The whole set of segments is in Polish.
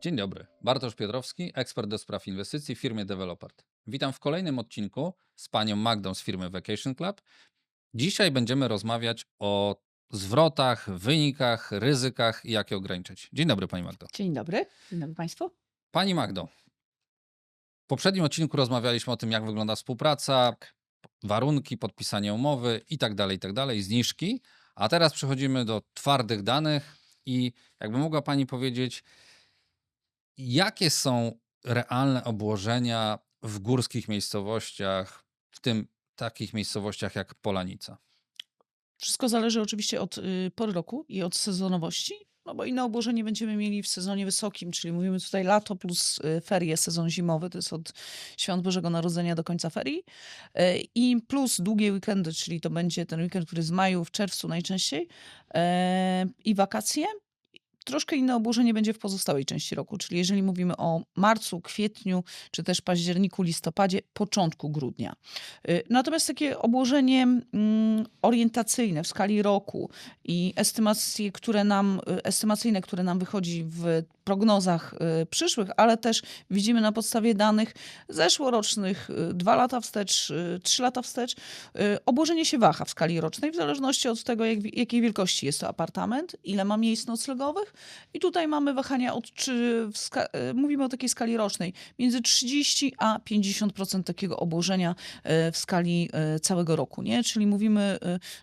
Dzień dobry, Bartosz Piotrowski, ekspert do spraw inwestycji w firmie Developert. Witam w kolejnym odcinku z panią Magdą z firmy Vacation Club. Dzisiaj będziemy rozmawiać o zwrotach, wynikach, ryzykach i jak je ograniczyć. Dzień dobry pani Magdo. Dzień dobry. Dzień dobry Państwu. Pani Magdo, w poprzednim odcinku rozmawialiśmy o tym, jak wygląda współpraca, warunki, podpisanie umowy i tak dalej, i tak dalej, zniżki. A teraz przechodzimy do twardych danych i jakby mogła Pani powiedzieć, jakie są realne obłożenia w górskich miejscowościach, w tym takich miejscowościach jak Polanica? Wszystko zależy oczywiście od y, pory roku i od sezonowości, no bo inne obłożenie będziemy mieli w sezonie wysokim, czyli mówimy tutaj lato plus y, ferie, sezon zimowy, to jest od świąt Bożego Narodzenia do końca ferii y, i plus długie weekendy, czyli to będzie ten weekend, który w maju, w czerwcu najczęściej i wakacje. Troszkę inne obłożenie będzie w pozostałej części roku, czyli jeżeli mówimy o marcu, kwietniu, czy też październiku, listopadzie, początku grudnia. Y, Natomiast takie obłożenie mm, orientacyjne w skali roku i estymacje, które nam, y, estymacyjne, które nam wychodzi w prognozach y, przyszłych, ale też widzimy na podstawie danych zeszłorocznych, y, dwa lata wstecz, y, trzy lata wstecz, obłożenie się waha w skali rocznej, w zależności od tego, jak, jakiej wielkości jest to apartament, ile ma miejsc noclegowych. I tutaj mamy wahania od, czy mówimy o takiej skali rocznej, między 30 a 50% takiego obłożenia w skali całego roku, nie? Czyli mówimy,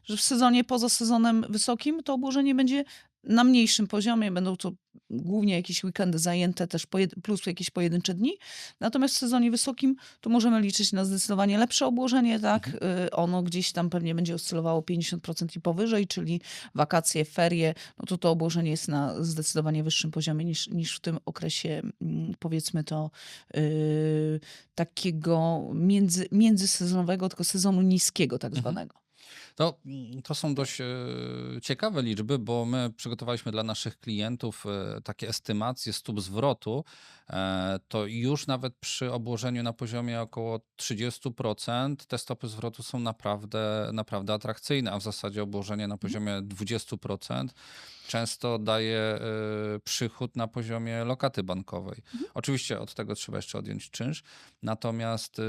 że w sezonie poza sezonem wysokim to obłożenie będzie na mniejszym poziomie, będą to głównie jakieś weekendy zajęte też plus jakieś pojedyncze dni. Natomiast w sezonie wysokim to możemy liczyć na zdecydowanie lepsze obłożenie, tak? Y, Ono gdzieś tam pewnie będzie oscylowało 50% i powyżej, czyli wakacje, ferie, no to to obłożenie jest na zdecydowanie wyższym poziomie niż, niż w tym okresie, mm, powiedzmy to, yy, takiego między, międzysezonowego, tylko sezonu niskiego tak Mhm. zwanego. To, to są dość e, ciekawe liczby, bo my przygotowaliśmy dla naszych klientów e, takie estymacje stóp zwrotu. E, to już nawet przy obłożeniu na poziomie około 30% te stopy zwrotu są naprawdę, naprawdę atrakcyjne, a w zasadzie obłożenie na poziomie 20% często daje e, przychód na poziomie lokaty bankowej. Oczywiście od tego trzeba jeszcze odjąć czynsz, natomiast, e,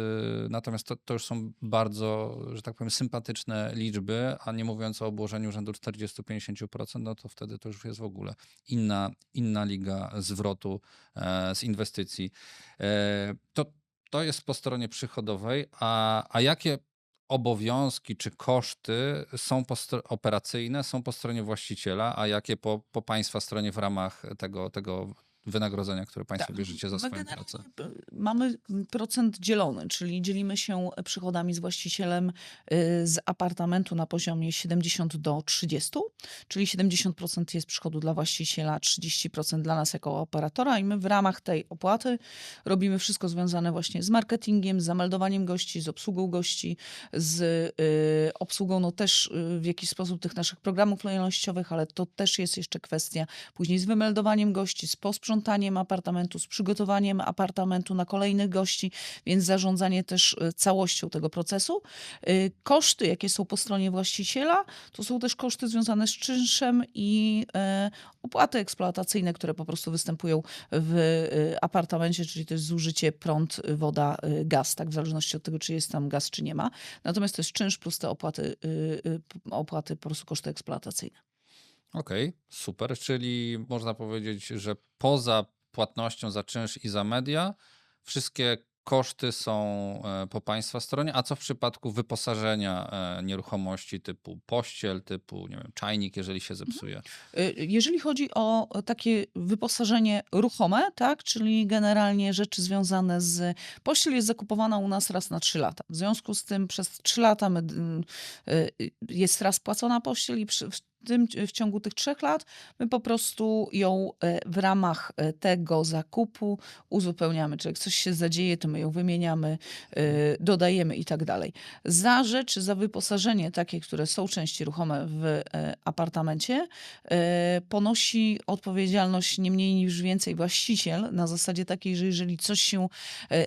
natomiast to, to już są bardzo, że tak powiem, sympatyczne liczby, a nie mówiąc o obłożeniu rzędu 40-50%, no to wtedy to już jest w ogóle inna, inna liga zwrotu e, z inwestycji. E, to, to jest po stronie przychodowej, a, a jakie obowiązki czy koszty są operacyjne, są po stronie właściciela, a jakie po, po Państwa stronie w ramach tego, tego wynagrodzenia, które Państwo Tak. bierzecie za My swoją pracę? Mamy procent dzielony, czyli dzielimy się przychodami z właścicielem y, z apartamentu na poziomie 70 do 30, czyli 70% jest przychodu dla właściciela, 30% dla nas jako operatora i my w ramach tej opłaty robimy wszystko związane właśnie z marketingiem, z zameldowaniem gości, z obsługą gości, z y, obsługą no też y, w jakiś sposób tych naszych programów lojalnościowych, ale to też jest jeszcze kwestia później z wymeldowaniem gości, z posprzątaniem apartamentu, z przygotowaniem apartamentu na kolejnych gości, więc zarządzanie też y, całością tego procesu. Y, Koszty, jakie są po stronie właściciela, to są też koszty związane z czynszem i e, opłaty eksploatacyjne, które po prostu występują w y, apartamencie, czyli jest zużycie prąd, y, woda, y, gaz, tak w zależności od tego, czy jest tam gaz, czy nie ma. Natomiast to jest czynsz plus te opłaty, y, y, opłaty po prostu koszty eksploatacyjne. Okej, super. Czyli można powiedzieć, że poza płatnością za czynsz i za media, wszystkie koszty są e, po Państwa stronie. A co w przypadku wyposażenia e, nieruchomości typu pościel, typu, nie wiem, czajnik, jeżeli się zepsuje? Y, Jeżeli chodzi o takie wyposażenie ruchome, tak, czyli generalnie rzeczy związane z. Pościel jest zakupowana u nas raz na 3 lata. W związku z tym przez 3 lata my, y, y, jest raz płacona pościel i przy, tym, w ciągu tych 3 lat my po prostu ją e, w ramach e, tego zakupu uzupełniamy. Czyli jak coś się zadzieje, to my ją wymieniamy, dodajemy i tak dalej. Za rzeczy, za wyposażenie takie, które są części ruchome w e, apartamencie, e, ponosi odpowiedzialność nie mniej niż więcej właściciel na zasadzie takiej, że jeżeli coś się e,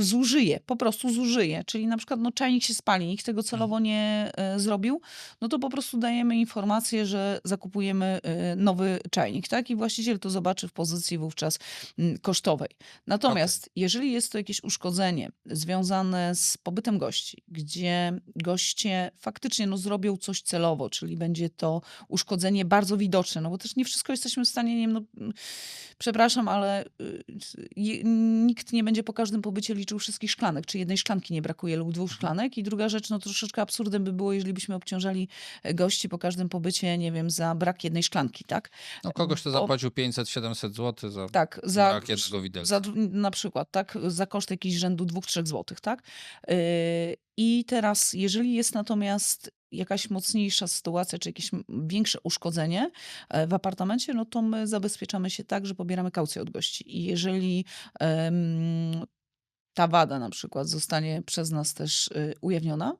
zużyje, po prostu zużyje, czyli na przykład no, czajnik się spali, nikt tego celowo nie e, zrobił, no to po prostu dajemy informację, informację, że zakupujemy y, nowy czajnik, tak? I właściciel to zobaczy w pozycji wówczas mm, kosztowej. Natomiast jeżeli jest to jakieś uszkodzenie związane z pobytem gości, gdzie goście faktycznie no, zrobią coś celowo, czyli będzie to uszkodzenie bardzo widoczne, no bo też nie wszystko jesteśmy w stanie, nie wiem, no, mm, przepraszam, ale y, nikt nie będzie po każdym pobycie liczył wszystkich szklanek, czy jednej szklanki nie brakuje lub dwóch szklanek. I druga rzecz, no troszeczkę absurdem by było, jeżeli byśmy obciążali e, gości po każdym pobycie, nie wiem, za brak jednej szklanki, tak? No kogoś to zapłacił 500-700 zł za Tak, za, brak jednego widelca. za, na przykład, tak, za koszt jakiś rzędu 2-3 złotych, tak? Yy, I teraz, jeżeli jest natomiast jakaś mocniejsza sytuacja, czy jakieś większe uszkodzenie e, w apartamencie, no to my zabezpieczamy się tak, że pobieramy kaucję od gości. I jeżeli ta wada na przykład zostanie przez nas też y, ujawniona,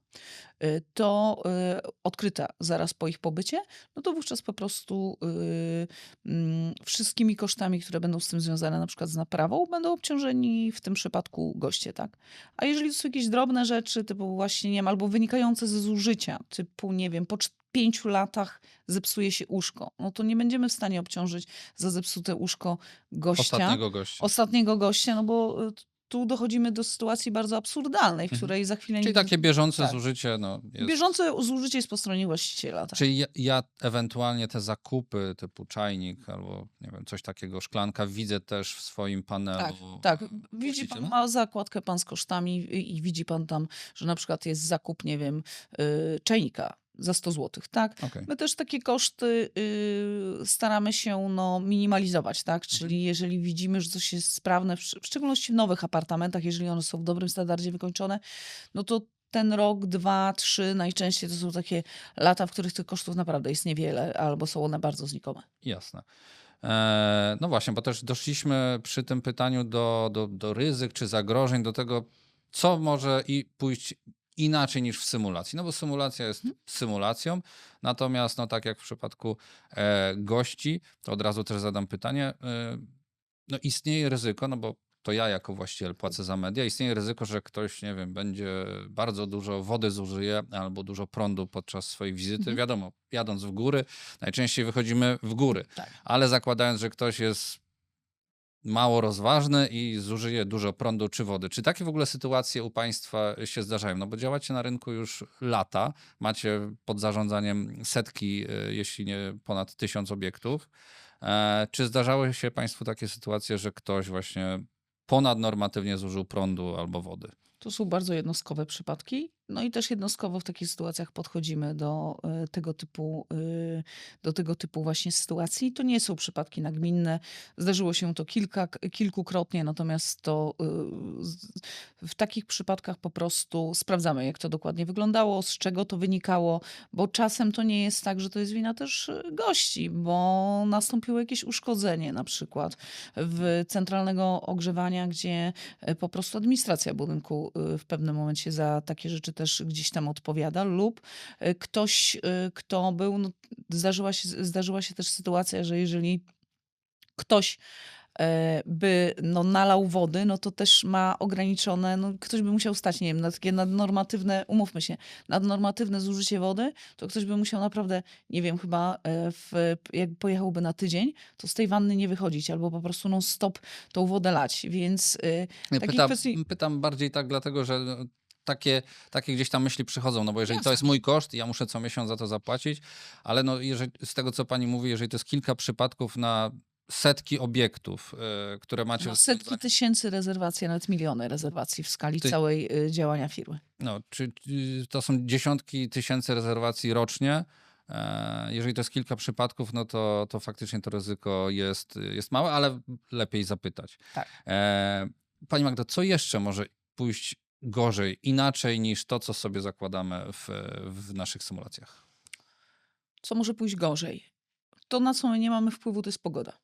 y, to y, odkryta zaraz po ich pobycie, no to wówczas po prostu mm, wszystkimi kosztami, które będą z tym związane, na przykład z naprawą, będą obciążeni w tym przypadku goście, tak? A jeżeli to są jakieś drobne rzeczy, typu właśnie, nie wiem, albo wynikające ze zużycia, typu, nie wiem, po pięciu latach zepsuje się łóżko, no to nie będziemy w stanie obciążyć za zepsute łóżko gościa Ostatniego gościa. ostatniego gościa, no bo tu dochodzimy do sytuacji bardzo absurdalnej, w Mhm. której za chwilę... Czyli nie- takie bieżące tak. zużycie no, jest... Bieżące zużycie jest po stronie właściciela. Tak. Czyli ja, ja ewentualnie te zakupy typu czajnik albo nie wiem, coś takiego, szklanka widzę też w swoim panelu. Tak, tak. Widzi pan, ma zakładkę pan z kosztami i, i widzi pan tam, że na przykład jest zakup, nie wiem, y, czajnika za 100 zł, tak? Okej. My też takie koszty y, staramy się no, minimalizować, tak? Mhm. Czyli jeżeli widzimy, że coś jest sprawne, w, w szczególności w nowych apartamentach, jeżeli one są w dobrym standardzie wykończone, no to ten rok, dwa, trzy najczęściej to są takie lata, w których tych kosztów naprawdę jest niewiele, albo są one bardzo znikome. Jasne. E, no właśnie, bo też doszliśmy przy tym pytaniu do, do, do ryzyk czy zagrożeń, do tego, co może i pójść inaczej niż w symulacji. No bo symulacja jest symulacją, natomiast no tak jak w przypadku e, gości, to od razu też zadam pytanie, e, no istnieje ryzyko, no bo to ja jako właściciel płacę za media, istnieje ryzyko, że ktoś, nie wiem, będzie bardzo dużo wody zużyje albo dużo prądu podczas swojej wizyty. Mhm. Wiadomo, jadąc w góry, najczęściej wychodzimy w góry, Tak. ale zakładając, że ktoś jest mało rozważny i zużyje dużo prądu czy wody. Czy takie w ogóle sytuacje u Państwa się zdarzają? No bo działacie na rynku już lata, macie pod zarządzaniem setki, e, jeśli nie ponad tysiąc obiektów. E, Czy zdarzały się Państwu takie sytuacje, że ktoś właśnie ponadnormatywnie zużył prądu albo wody? To są bardzo jednostkowe przypadki. No i też jednostkowo w takich sytuacjach podchodzimy do y, tego typu, y, do tego typu właśnie sytuacji. To nie są przypadki nagminne. Zdarzyło się to kilka, kilkukrotnie, natomiast to z- w takich przypadkach po prostu sprawdzamy, jak to dokładnie wyglądało, z czego to wynikało, bo czasem to nie jest tak, że to jest wina też gości, bo nastąpiło jakieś uszkodzenie na przykład w centralnego ogrzewania, gdzie e, po prostu administracja budynku w pewnym momencie za takie rzeczy też gdzieś tam odpowiada lub y, ktoś, y, kto był, no, zdarzyła, się, zdarzyła się też sytuacja, że jeżeli ktoś e, by no, nalał wody, no to też ma ograniczone, no, ktoś by musiał stać, nie wiem, na takie nadnormatywne, umówmy się, nadnormatywne zużycie wody, to ktoś by musiał naprawdę, nie wiem, chyba e, w, jak pojechałby na tydzień, to z tej wanny nie wychodzić, albo po prostu non stop tą wodę lać, więc Nie, Takich pytam, kwestii- pytam bardziej tak dlatego, że takie, takie gdzieś tam myśli przychodzą, no bo jeżeli to jest mój koszt, ja muszę co miesiąc za to zapłacić, ale no jeżeli, z tego, co pani mówi, jeżeli to jest kilka przypadków na setki obiektów, e, które macie... No, w setki zarządzaniu, tysięcy rezerwacji, a nawet miliony rezerwacji w skali Ty- całej y, działania firmy. No, czy, czy to są dziesiątki tysięcy rezerwacji rocznie, E, Jeżeli to jest kilka przypadków, no to, to faktycznie to ryzyko jest, jest małe, ale lepiej zapytać. Tak. E, Pani Magdo, co jeszcze może pójść gorzej, inaczej niż to, co sobie zakładamy w, w naszych symulacjach? Co może pójść gorzej? To, na co my nie mamy wpływu, to jest pogoda.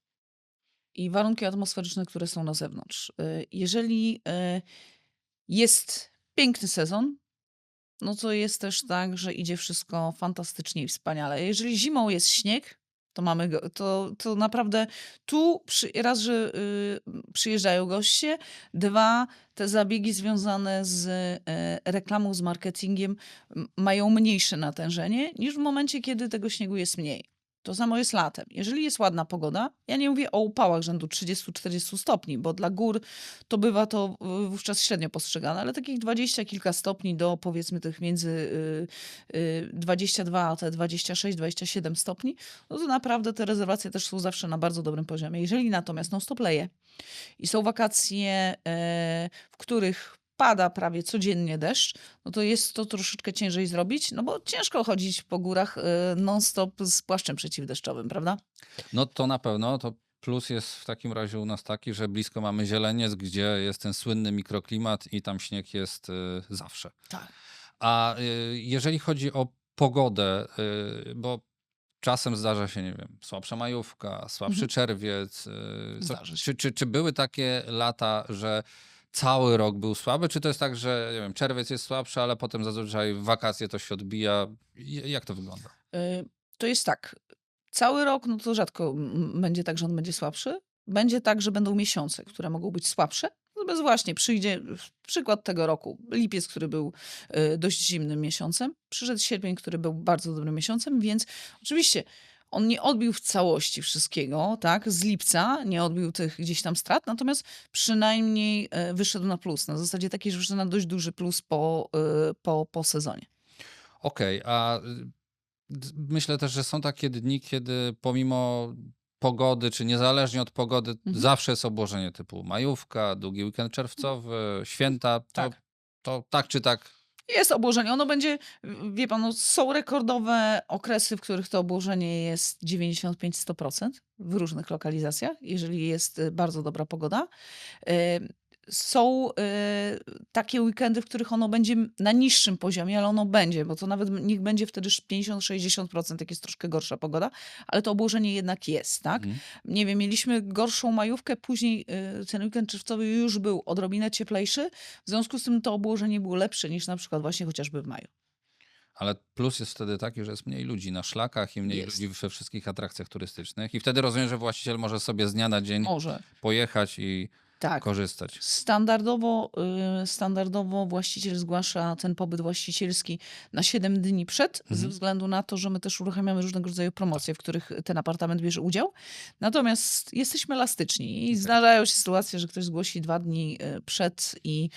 I warunki atmosferyczne, które są na zewnątrz. Y, Jeżeli y, jest piękny sezon, no to jest też tak, że idzie wszystko fantastycznie i wspaniale. Jeżeli zimą jest śnieg, To mamy, go- to, to naprawdę tu przy, raz, że y, przyjeżdżają goście, dwa, te zabiegi związane z e, reklamą, z marketingiem mają mniejsze natężenie niż w momencie, kiedy tego śniegu jest mniej. To samo jest latem. Jeżeli jest ładna pogoda, ja nie mówię o upałach rzędu 30-40 stopni, bo dla gór to bywa to y, wówczas średnio postrzegane, ale takich 20 kilka stopni do powiedzmy tych między y, y, 22 a te 26-27 stopni, no to naprawdę te rezerwacje też są zawsze na bardzo dobrym poziomie. Jeżeli natomiast non-stop leje i są wakacje, e, w których pada prawie codziennie deszcz, no to jest to troszeczkę ciężej zrobić, no bo ciężko chodzić po górach e, non-stop z płaszczem przeciwdeszczowym, prawda? No to na pewno, to plus jest w takim razie u nas taki, że blisko mamy zieleniec, gdzie jest ten słynny mikroklimat i tam śnieg jest y, zawsze. Tak. A y, jeżeli chodzi o pogodę, y, bo czasem zdarza się, nie wiem, słabsza majówka, słabszy Mhm. czerwiec. y, się. czy, czy, czy były takie lata, że cały rok był słaby, czy to jest tak, że nie wiem, czerwiec jest słabszy, ale potem zazwyczaj w wakacje to się odbija? Jak to wygląda? Y, To jest tak. Cały rok, no to rzadko będzie tak, że on będzie słabszy. Będzie tak, że będą miesiące, które mogą być słabsze. Bez właśnie, przyjdzie przykład tego roku. Lipiec, który był y, dość zimnym miesiącem. Przyszedł sierpień, który był bardzo dobrym miesiącem, więc oczywiście on nie odbił w całości wszystkiego, tak, z lipca, nie odbił tych gdzieś tam strat, natomiast przynajmniej y, wyszedł na plus. Na zasadzie takiej, że wyszedł na dość duży plus po, y, po, po sezonie. Okej, a y, d- myślę też, że są takie dni, kiedy pomimo pogody, czy niezależnie od pogody, Mhm. zawsze jest obłożenie typu majówka, długi weekend czerwcowy, święta. To Tak. to tak czy tak Jest obłożenie. Ono będzie, wie pan, no, są rekordowe okresy, w których to obłożenie jest 95-100% w różnych lokalizacjach, jeżeli jest y, bardzo dobra pogoda. Są y, takie weekendy, w których ono będzie na niższym poziomie, ale ono będzie, bo to nawet niech będzie wtedy 50-60%, jak jest troszkę gorsza pogoda, ale to obłożenie jednak jest, tak? Mhm. nie wiem, mieliśmy gorszą majówkę, później y, ten weekend czerwcowy już był odrobinę cieplejszy, w związku z tym to obłożenie było lepsze niż na przykład właśnie chociażby w maju. Ale plus jest wtedy taki, że jest mniej ludzi na szlakach i mniej Jest. ludzi we wszystkich atrakcjach turystycznych. I wtedy rozumiem, że właściciel może sobie z dnia na dzień Może. pojechać i Tak. korzystać. Standardowo, y, standardowo właściciel zgłasza ten pobyt właścicielski na 7 dni przed, ze Mhm. względu na to, że my też uruchamiamy różnego rodzaju promocje, w których ten apartament bierze udział. Natomiast jesteśmy elastyczni i Okej. zdarzają się sytuacje, że ktoś zgłosi dwa dni y, przed i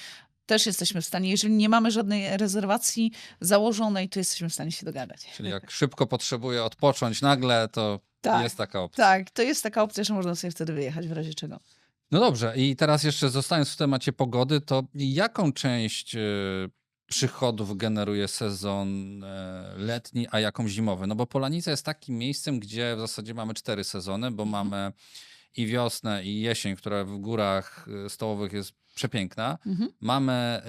też jesteśmy w stanie, jeżeli nie mamy żadnej rezerwacji założonej, to jesteśmy w stanie się dogadać. Czyli jak szybko potrzebuje odpocząć nagle, to Tak. jest taka opcja. Tak, to jest taka opcja, że można sobie wtedy wyjechać w razie czego. No dobrze, i teraz jeszcze zostając w temacie pogody, to jaką część e, przychodów generuje sezon e, letni, a jaką zimowy? No bo Polanica jest takim miejscem, gdzie w zasadzie mamy cztery sezony, bo Mhm. mamy i wiosnę, i jesień, która w górach e, stołowych jest przepiękna. Mhm. Mamy e,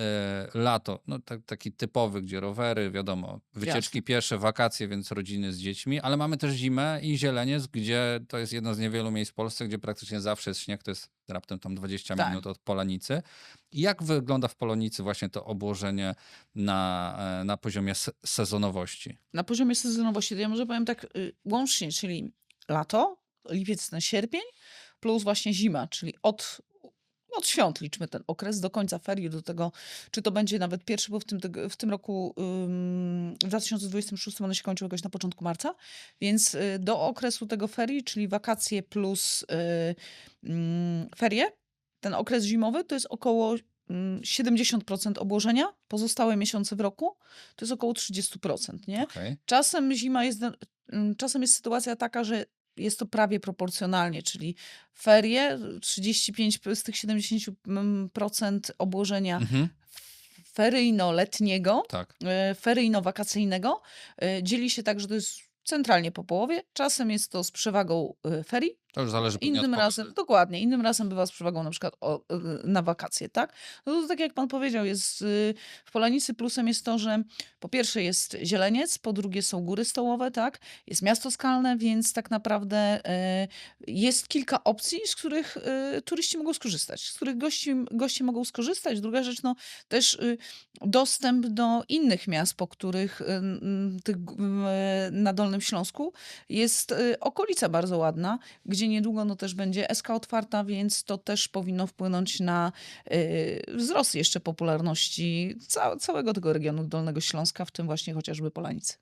lato, no tak, taki typowy, gdzie rowery, wiadomo, wycieczki piesze, wakacje, więc rodziny z dziećmi, ale mamy też zimę i zieleniec, gdzie to jest jedno z niewielu miejsc w Polsce, gdzie praktycznie zawsze jest śnieg, to jest raptem tam 20 Tak. minut od Polanicy. I jak wygląda w Polonicy właśnie to obłożenie na, e, na poziomie se sezonowości? Na poziomie sezonowości, to ja może powiem tak y, łącznie, czyli lato, lipiec na sierpień, plus właśnie zima, czyli od, od świąt liczmy ten okres do końca ferii, do tego, czy to będzie nawet pierwszy, bo w tym, w tym roku, w 2026 one się kończą jakoś na początku marca, więc y, do okresu tego ferii, czyli wakacje plus y, ferie, ten okres zimowy to jest około ym, 70% obłożenia, pozostałe miesiące w roku to jest około 30%, nie? Okej. Czasem zima jest, czasem jest sytuacja taka, że jest to prawie proporcjonalnie, czyli ferie, 35 z tych 70% obłożenia Mhm, feryjno-letniego, tak. e, feryjno-wakacyjnego e, dzieli się tak, że to jest centralnie po połowie. Czasem jest to z przewagą e, ferii, To już zależy pewnie od Innym pogody. razem, dokładnie, innym razem bywa z przewagą na przykład o, y, na wakacje, tak? No to tak jak pan powiedział, jest y, w Polanicy plusem jest to, że po pierwsze jest zieleniec, po drugie są góry stołowe, tak? Jest miasto skalne, więc tak naprawdę y, jest kilka opcji, z których turyści mogą skorzystać, z których gości, goście mogą skorzystać. Druga rzecz, no też dostęp do innych miast, po których tych, na Dolnym Śląsku jest okolica bardzo ładna, gdzie niedługo no, też będzie SK otwarta, więc to też powinno wpłynąć na y, wzrost jeszcze popularności ca całego tego regionu Dolnego Śląska, w tym właśnie chociażby Polanicy.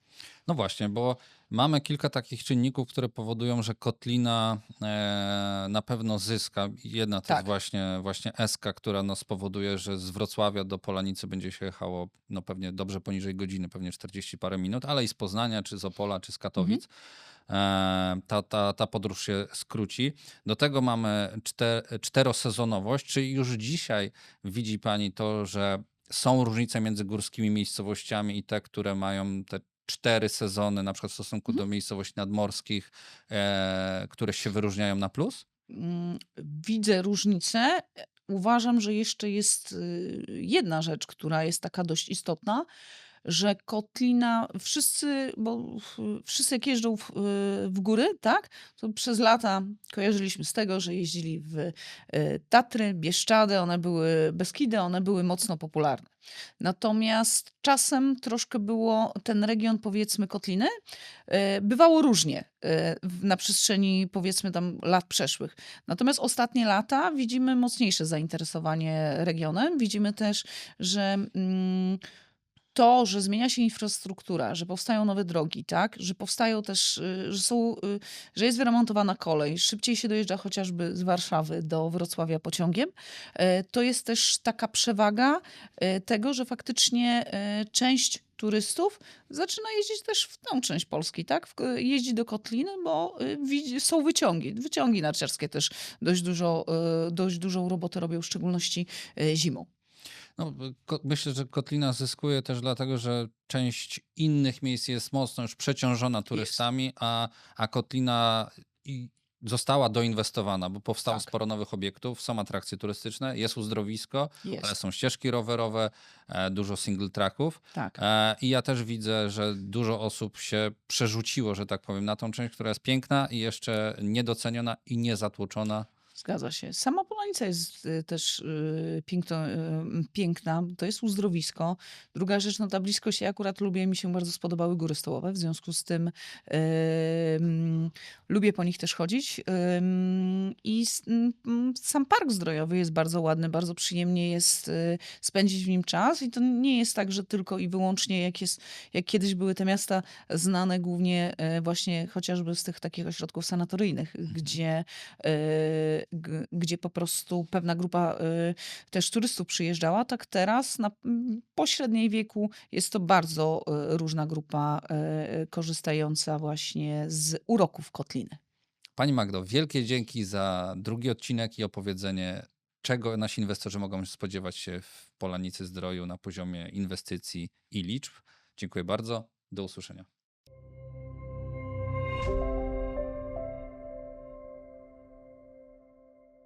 No właśnie, bo mamy kilka takich czynników, które powodują, że kotlina e, na pewno zyska. Jedna to Tak. jest właśnie, właśnie SK, która no, spowoduje, że z Wrocławia do Polanicy będzie się jechało no, pewnie dobrze poniżej godziny, pewnie 40 parę minut, ale i z Poznania, czy z Opola, czy z Katowic. E, ta, ta, ta podróż się skróci. Do tego mamy czter, czterosezonowość, czyli już dzisiaj widzi Pani to, że są różnice między górskimi miejscowościami i te, które mają te cztery sezony, na przykład w stosunku do miejscowości nadmorskich, e, które się wyróżniają na plus? Mm, Widzę różnicę. Uważam, że jeszcze jest y, jedna rzecz, która jest taka dość istotna, że Kotlina, wszyscy, bo wszyscy jak jeżdżą w, y, w góry, tak, to przez lata kojarzyliśmy z tego, że jeździli w y, Tatry, Bieszczady, one były Beskidy, one były mocno popularne. Natomiast czasem troszkę było ten region, powiedzmy, Kotliny, y, bywało różnie na przestrzeni, powiedzmy, tam lat przeszłych. Natomiast ostatnie lata widzimy mocniejsze zainteresowanie regionem. Widzimy też, że mm, to, że zmienia się infrastruktura, że powstają nowe drogi, tak, że powstają też, y, że są, y, że jest wyremontowana kolej, szybciej się dojeżdża chociażby z Warszawy do Wrocławia pociągiem, e, to jest też taka przewaga tego, że faktycznie część turystów zaczyna jeździć też w tą część Polski, tak? Jeździ do Kotliny, bo y, są wyciągi. Wyciągi narciarskie też dość, dużo, y, dość dużą robotę robią, w szczególności y, zimą. No, myślę, że Kotlina zyskuje też dlatego, że część innych miejsc jest mocno już przeciążona turystami, a, a Kotlina i została doinwestowana, bo powstało Tak. sporo nowych obiektów, są atrakcje turystyczne, jest uzdrowisko, ale Jest, są ścieżki rowerowe, e, dużo single tracków. tak. E, I ja też widzę, że dużo osób się przerzuciło, że tak powiem, na tą część, która jest piękna i jeszcze niedoceniona i niezatłoczona. Zgadza się. Sama Polanica jest y, też y, piękno, y, piękna. To jest uzdrowisko. Druga rzecz, no ta bliskość. Ja akurat lubię, mi się bardzo spodobały góry stołowe. W związku z tym ym, lubię po nich też chodzić. I sam park zdrojowy jest bardzo ładny. Bardzo przyjemnie jest spędzić w nim czas. I to nie jest tak, że tylko i wyłącznie jak, jest, jak kiedyś były te miasta znane głównie y, właśnie chociażby z tych takich ośrodków sanatoryjnych, gdzie g- gdzie po prostu pewna grupa y, też turystów przyjeżdżała, tak teraz na m, pośredniej wieku jest to bardzo y, różna grupa y, korzystająca właśnie z uroków Kotliny. Pani Magdo, wielkie dzięki za drugi odcinek i opowiedzenie, czego nasi inwestorzy mogą spodziewać się w Polanicy Zdroju na poziomie inwestycji i liczb. Dziękuję bardzo. Do usłyszenia.